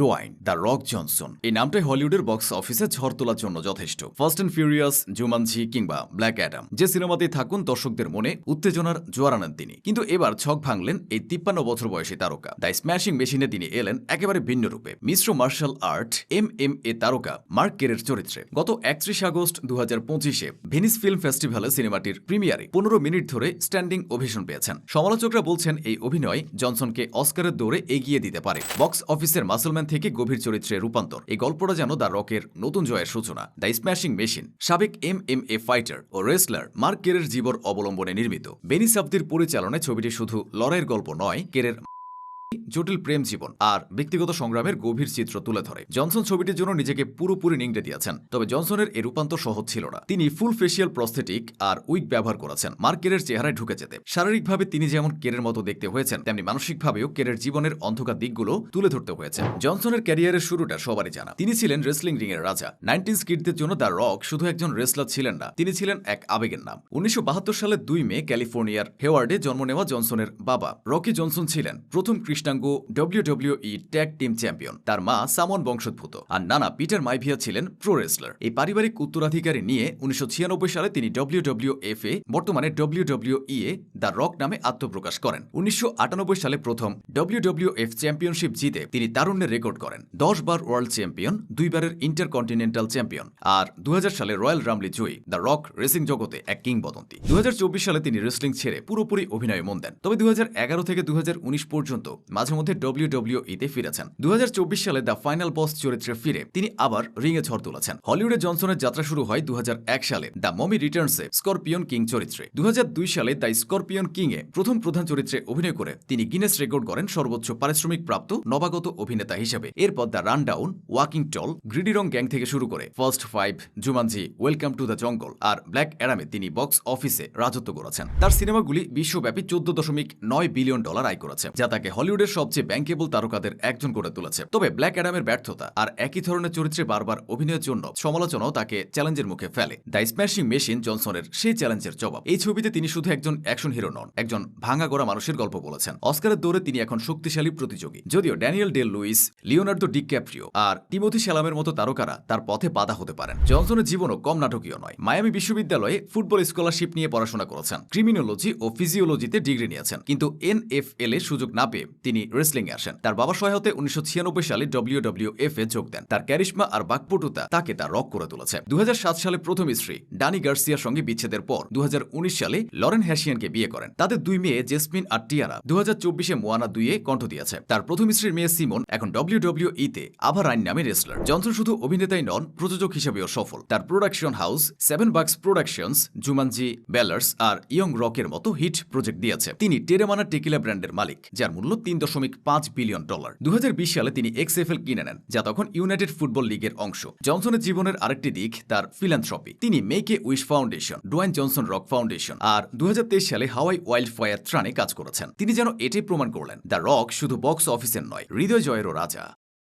Dwayne, the rock Johnson. এই নামটাই হলিউডের বক্স অফিসে ঝড় তোলার জন্য যথেষ্ট। ফার্স্ট অ্যান্ড ফিউরিয়াস জুমানজি কিংবা ব্ল্যাক অ্যাডাম। যে সিনেমাতেই থাকুন, দর্শকদের মনে উত্তেজনার জোয়ার আনেন তিনি। কিন্তু এবার ছক ভাঙলেন এই তিপ্পান্ন বছর বয়সী তারকা। দ্য স্ম্যাশিং মেশিনে তিনি এলেন একেবারে ভিন্ন রূপে। মিশ্র martial art, M M A তারকা, মার্ক কেরের চরিত্রে। গত একত্রিশ আগস্ট দু হাজার পঁচিশে ভেনিস ফিল্ম ফেস্টিভ্যালে সিনেমাটির প্রিমিয়ারে পনেরো মিনিট ধরে স্ট্যান্ডিং অভিশন পেয়েছেন। সমালোচকরা বলছেন, এই অভিনয় জনসনকে অস্কারের দৌড়ে এগিয়ে দিতে পারে। বক্স অফিসের মাসলম্যান থেকে গভীর চরিত্রে রূপান্তর। এই গল্পটা যেন দ্য রকের নতুন জয়ের সূচনা। দ্য স্ম্যাশিং মেশিন, সাবেক এম এম এ ফাইটার ও রেসলার মার্ক কেরের জীবন অবলম্বনে নির্মিত। বেনি সাবদির পরিচালনায় ছবিটি শুধু লড়াইয়ের গল্প নয়, কেরের জটিল প্রেম জীবন আর ব্যক্তিগত সংগ্রামের গভীর চিত্র তুলে ধরে। জনসন ছবিটির জন্য নিজেকে পুরোপুরি নিংড়ে দিয়েছেন, তবে জনসনের এ রূপান্তর সহজ ছিল না। তিনি ফুল ফেসিয়াল প্রস্থেটিক আর উইক ব্যবহার করেছেন মার্ক কেরের চেহারায় ঢুকে যেতে। শারীরিকভাবে তিনি যেমন কেরের মতো দেখতে হয়েছেন, তেমনি মানসিকভাবেও কেরের জীবনের অন্ধকার দিকগুলো তুলে ধরতে হয়েছে। জনসনের ক্যারিয়ারের শুরুটা সবারই জানা। তিনি ছিলেন রেসলিং রিং এর রাজা। নাইনটিন স্কিডদের জন্য দ্য রক শুধু একজন রেসলার ছিলেন না, তিনি ছিলেন এক আবেগের নাম। উনিশশো সালের দুই মে ক্যালিফোর্নিয়ার হেওয়ার্ডে জন্ম নেওয়া জনসনের বাবা রকি জনসন ছিলেন প্রথম কৃষ্ণাঙ্গ ডব্লিউডব্লিউই ট্যাগ টিম চ্যাম্পিয়ন তার মা সামন বংশোদ্ভূত। আর নানা পিটার মাইভিয়া ছিলেন প্রো রেসলার। এই পারিবারিক উত্তরাধিকারী নিয়ে উনিশশো ছিয়ানব্বই সালে তিনি ডব্লিউডব্লিউ এফ এ বর্তমানে ডব্লিউডব্লিউই এ দ্য রক নামে আত্মপ্রকাশ করেন। উনিশশো আটানব্বই সালে প্রথম ডব্লিউডব্লিউ এফ চ্যাম্পিয়নশিপ জিতে তিনি তারুণ্যের রেকর্ড করেন। দশ বার ওয়ার্ল্ড চ্যাম্পিয়ন দুইবারের ইন্টারকন্টিনেন্টাল চ্যাম্পিয়ন। আর দু হাজার সালে রয়্যাল রামলি জয়ী দ্য রক রেসিং জগতে এক কিংবদন্তি। দুই হাজার চব্বিশ সালে তিনি রেসলিং ছেড়ে পুরোপুরি অভিনয়ে মন দেন। তবে দু হাজার এগারো থেকে দু হাজার উনিশ পর্যন্ত মাঝে মধ্যে ডব্লিউডব্লিউইতে ফিরেছেন। দু হাজার চব্বিশ সালে দ্য ফাইনাল বস চরিত্রে ফিরে তিনি আবার রিংয়ে ঝড় তুলেছেন। হলিউডে জনসনের যাত্রা শুরু হয় দু হাজার এক সালে দ্য মমি রিটার্নসে স্করপিয়ন কিং চরিত্রে। দু সালে দ্য স্করপিয়ন কিং এ প্রথম প্রধান চরিত্রে অভিনয় করে তিনি গিনেস রেকর্ড করেন সর্বোচ্চ পারিশ্রমিক প্রাপ্ত নবাগত অভিনেতা হিসেবে। এরপর The Rundown Walking Tall Gridiron Gang থেকে শুরু করে Fast Five, Jumanji, Welcome to the Jungle R black অ্যাডামে তিনি বক্স অফিসে রাজত্ব করেছেন। তার সিনেমাগুলি বিশ্বব্যাপী চোদ্দ দশমিক নয় বিলিয়ন ডলার আয় করেছে, যা তাকে হলিউডের সবচেয়ে ব্যাংকেবল তারকাদের একজন করে তুলেছে। তবে ব্ল্যাক অ্যাডামের ব্যর্থতা আর একই ধরনের চরিত্রে বারবার অভিনয়ের জন্য সমালোচনাও তাকে চ্যালেঞ্জের মুখে ফেলে। দ্য স্ম্যাশিং মেশিন জনসনের সেই চ্যালেঞ্জের জবাব। এই ছবিতে তিনি শুধু একজন অ্যাকশন হিরো নন, একজন ভাঙা গড়া মানুষের গল্প বলেছেন। অস্কারের দৌড়ে তিনি এখন শক্তিশালী প্রতিযোগী। যদিও Daniel Day Lewis Leonardo DiCaprio আর টিমোথি শ্যালামের মতো তারকারা তার পথে বাধা হতে পারেন। জনসনের জীবনও কম নাটকীয় নয়। মায়ামি বিশ্ববিদ্যালয়ে ফুটবল স্কলারশিপ নিয়ে পড়াশোনা করেছেন। ক্রিমিনোলজি ও ফিজিওলজিতে ডিগ্রি নিয়েছেন। কিন্তু এনএফএল এ সুযোগ না পেয়ে তিনি রেসলিং এ আসেন। তার বাবা সহায়তে উনিশশো ছিয়ানব্বই সালে ডব্লিউডব্লিউএফ এ যোগ দেন। তার ক্যারিশমা আর বাকপটুতা তাকে তার রক করে তুলেছে। দুহাজার সাত সালে প্রথম স্ত্রী ডানি গার্সিয়ার সঙ্গে বিচ্ছেদের পর দুহাজার উনিশ সালে লরেন হ্যাসিয়ানকে বিয়ে করেন। তাদের দুই মেয়ে জেসমিন আর টিয়ারা দু হাজার চব্বিশে মোয়ানা দুইয়ে কণ্ঠ দিয়েছে। তার প্রথম স্ত্রীর মেয়ে সিমন এখন ডব্লিউডব্লিউ ইতে আবার আইন নামে রেসলার জনসন শুধু অভিনেতাই নন, প্রযোজক হিসেবেও সফল। তার production house Seven Bucks Productions Jumanji Ballers আর ইয়ং রকের মতো হিট প্রজেক্ট দিয়েছে। তিনি টেরেমানা টেকিলা ব্র্যান্ডের মালিক, যার মূল্য তিন দশমিক পাঁচ বিলিয়ন ডলার। দুহাজার বিশ সালে তিনি এক্স এক্সএফএল কিনে নেন, যা তখন ইউনাইটেড ফুটবল লীগের অংশ। জনসনের জীবনের আরেকটি দিক তার ফিলান্থ্রপি। তিনি Make A Wish Foundation, Dwayne Johnson Rock Foundation আর দু হাজার তেইশ সালে হাওয়াই ওয়াইল্ড ফায়ার ত্রাণে কাজ করেছেন। তিনি যেন এটি প্রমাণ করলেন, দ্য রক শুধু বক্স অফিসের নয় হৃদয় জয়েরও রাজা।